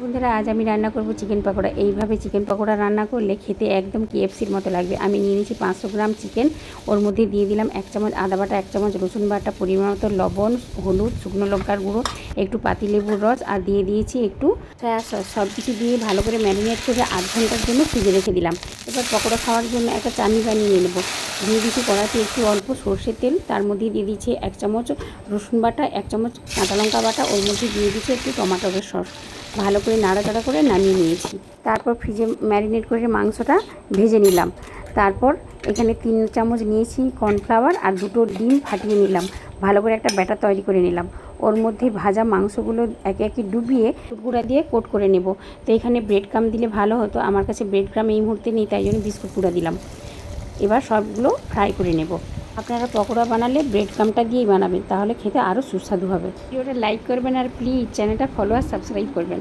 বন্ধুরা, আজ আমি রান্না করব চিকেন পকোড়া। এইভাবে চিকেন পকোড়া রান্না করলে খেতে একদম কেএফসির মতো লাগবে। আমি নিয়ে নিয়েছি পাঁচশো গ্রাম চিকেন। ওর মধ্যে দিয়ে দিলাম এক চামচ আদা বাটা, এক চামচ রসুন বাটা, পরিমাণ মতো লবণ, হলুদ, শুকনো লঙ্কার গুঁড়ো, একটু পাতিলেবুর রস, আর দিয়ে দিয়েছি একটু সয়া সস সব কিছু দিয়ে ভালো করে ম্যারিনেট করে আধ ঘণ্টার জন্য ফ্রিজে রেখে দিলাম। এবার পকোড়া খাওয়ার জন্য একটা চাটনি বানিয়ে নিয়ে নেব। দিয়ে দিচ্ছি কড়াতে একটু অল্প সর্ষের তেল। তার মধ্যে দিয়ে দিচ্ছি এক চামচ রসুন বাটা, এক চামচ কাঁচা লঙ্কা বাটা। ওর মধ্যে দিয়ে দিচ্ছি একটু টমাটোরের সস। ভালো করে নাড়াচাড়া করে নামিয়ে নিয়েছি। তারপর ফ্রিজে ম্যারিনেট করে মাংসটা ভেজে নিলাম। তারপর এখানে তিন চামচ নিয়েছি কর্নফ্লাওয়ার আর দুটো ডিম ফাটিয়ে নিলাম। ভালো করে একটা ব্যাটার তৈরি করে নিলাম। ওর মধ্যে ভাজা মাংসগুলো একে একে ডুবিয়ে গুঁড়া দিয়ে কোট করে নেব। তো এখানে ব্রেড ক্রাম দিলে ভালো হতো। আমার কাছে ব্রেড ক্রাম এই মুহূর্তে নেই, তাই জন্য বিস্কুট গুঁড়া দিলাম। এবার সবগুলো ফ্রাই করে নেব। আপনারা পকোড়া বানালে ব্রেড ক্রামটা দিয়েই বানাবেন, তাহলে খেতে আরও সুস্বাদু হবে। ভিডিওটা লাইক করবেন আর প্লিজ চ্যানেলটা ফলো আর সাবস্ক্রাইব করবেন।